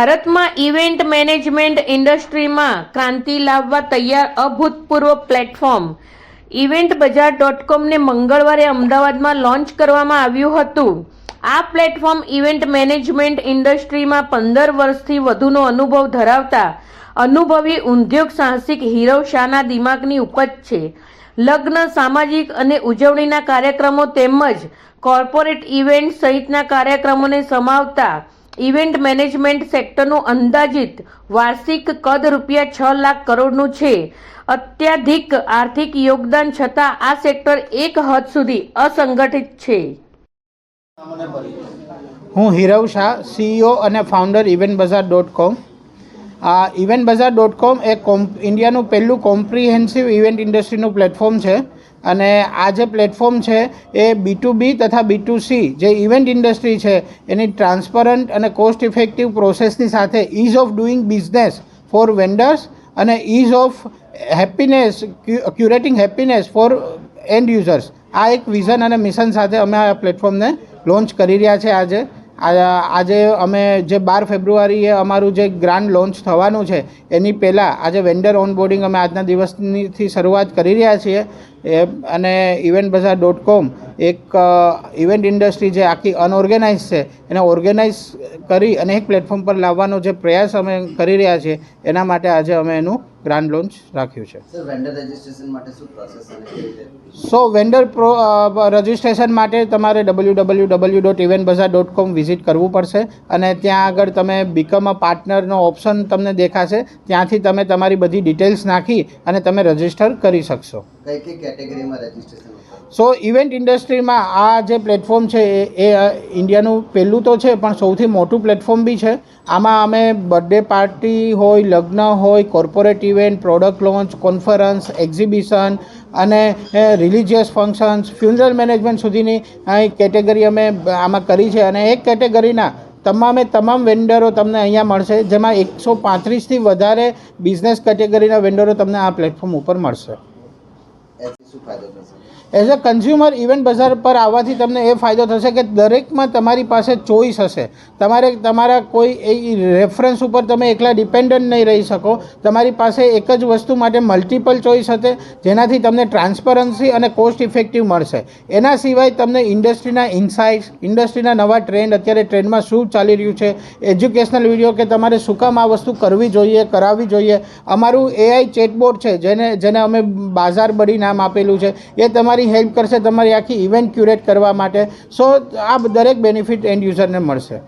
ભારતમાં event management ઇન્ડસ્ટ્રીમાં ક્રાંતિ લાવવા તૈયાર અભૂતપૂર્વ પ્લેટફોર્મ. ઇવેન્ટ બજાર ડોટ કોમને મંગળવારે અમદાવાદમાં લોન્ચ કરવામાં આવ્યું હતું. આ પ્લેટફોર્મ ઇવેન્ટ મેનેજમેન્ટ ઇન્ડસ્ટ્રીમાં પંદર વર્ષથી વધુનો અનુભવ ધરાવતા અનુભવી ઉદ્યોગ સાહસિક હીરવ શાહના દિમાગની ઉપજ છે. લગ્ન, સામાજિક અને ઉજવણીના કાર્યક્રમો તેમજ કોર્પોરેટ ઇવેન્ટ સહિતના કાર્યક્રમોને સમાવતા ઇવેન્ટ મેનેજમેન્ટ સેક્ટરનું અંદાજિત વાર્ષિક કદ રૂપિયા છ લાખ કરોડનું છે. અત્યાધિક આર્થિક યોગદાન છતાં આ સેક્ટર એક હદ સુધી અસંગઠિત છે. હું હિરવ શાહ સીઈઓ અને founder event Bazaar dot com આ ઇવેન્ટ બજાર ડોટ કોમ એ કોમ ઇન્ડિયાનું પહેલું કોમ્પ્રિહેન્સિવ ઇવેન્ટ ઇન્ડસ્ટ્રીનું પ્લેટફોર્મ છે. અને આ જે પ્લેટફોર્મ છે એ બી ટુ બી તથા બી ટુ સી જે ઇવેન્ટ ઇન્ડસ્ટ્રી છે, એની ટ્રાન્સપરન્ટ અને કોસ્ટ ઇફેક્ટિવ પ્રોસેસની સાથે ease of doing business for vendors અને ease of happiness curating happiness for end users આ એક વિઝન અને મિશન સાથે અમે આ પ્લેટફોર્મને લોન્ચ કરી રહ્યા છે આજે. આજે અમે જે બાર ફેબ્રુઆરીએ અમારું જે ગ્રાન્ડ લોન્ચ થવાનું છે, એની પહેલાં આજે વેન્ડર ઓનબોર્ડિંગ અમે આજના દિવસથી શરૂઆત કરી રહ્યા છીએ. એ અને ઇવેન્ટ બજાર ડોટ કોમ એક ઇવેન્ટ ઇન્ડસ્ટ્રી જે આખી અનઓર્ગેનાઇઝ છે એને ઓર્ગેનાઇઝ કરી અને એક પ્લેટફોર્મ પર લાવવાનો જે પ્રયાસ અમે કરી રહ્યા છીએ એના માટે આજે અમે એનું ગ્રાન્ડ લોન્ચ રાખ્યું છે. સો વેન્ડર પ્રો રજિસ્ટ્રેશન માટે તમારે W W W dot event Bazaar dot com visit કરવું પડશે અને ત્યાં આગળ તમે બીકમ અ પાર્ટનરનો ઓપ્શન તમને દેખાશે ત્યાંથી તમે તમારી બધી ડિટેલ્સ નાખી અને તમે રજિસ્ટર કરી શકશો. કઈ કઈ કેટેગરીમાં રજીસ્ટ્રેશન સો ઇવેન્ટ ઇન્ડસ્ટ્રીમાં આ જે પ્લેટફોર્મ છે એ ઇન્ડિયાનું પહેલું તો છે, પણ સૌથી મોટું પ્લેટફોર્મ બી છે. આમાં અમે બર્થડે પાર્ટી હોય, લગ્ન હોય corporate event product launch conference exhibition અને રિલિજિયસ ફંક્શન્સ ફ્યુનરલ મેનેજમેન્ટ સુધીની કેટેગરી અમે આમાં કરી છે. અને એક કેટેગરીના તમામે તમામ વેન્ડરો તમને અહીંયા મળશે, જેમાં એકસો પાંત્રીસથી વધારે બિઝનેસ કેટેગરીના વેન્ડરો તમને આ પ્લેટફોર્મ ઉપર મળશે. એઝ અ કન્ઝ્યુમર ઇવેન્ટ બજાર પર આવવાથી તમને એ ફાયદો થશે કે દરેકમાં તમારી પાસે ચોઈસ હશે. તમારે તમારા કોઈ એ રેફરન્સ ઉપર તમે એકલા ડિપેન્ડન્ટ નહીં રહી શકો. તમારી પાસે એક જ વસ્તુ માટે મલ્ટિપલ ચોઈસ હશે, જેનાથી તમને ટ્રાન્સપરન્સી અને કોસ્ટ ઇફેક્ટિવ મળશે. એના સિવાય તમને ઇન્ડસ્ટ્રીના ઇન્સાઇટ્સ ઇન્ડસ્ટ્રીના નવા ટ્રેન્ડ અત્યારે ટ્રેન્ડમાં શું ચાલી રહ્યું છે એજ્યુકેશનલ વીડિયો કે તમારે શું કામ આ વસ્તુ કરવી જોઈએ, કરાવવી જોઈએ. અમારું એઆઈ ચેટબોર્ડ છે, જેને જેને અમે બાજાર બડી નામ આપેલું છે. એ તમારી હેલ્પ કરશે, તમારી આખી ઇવેન્ટ ક્યુરેટ કરવા માટે. સો આ દરેક બેનિફિટ એન્ડ યુઝરને મળશે.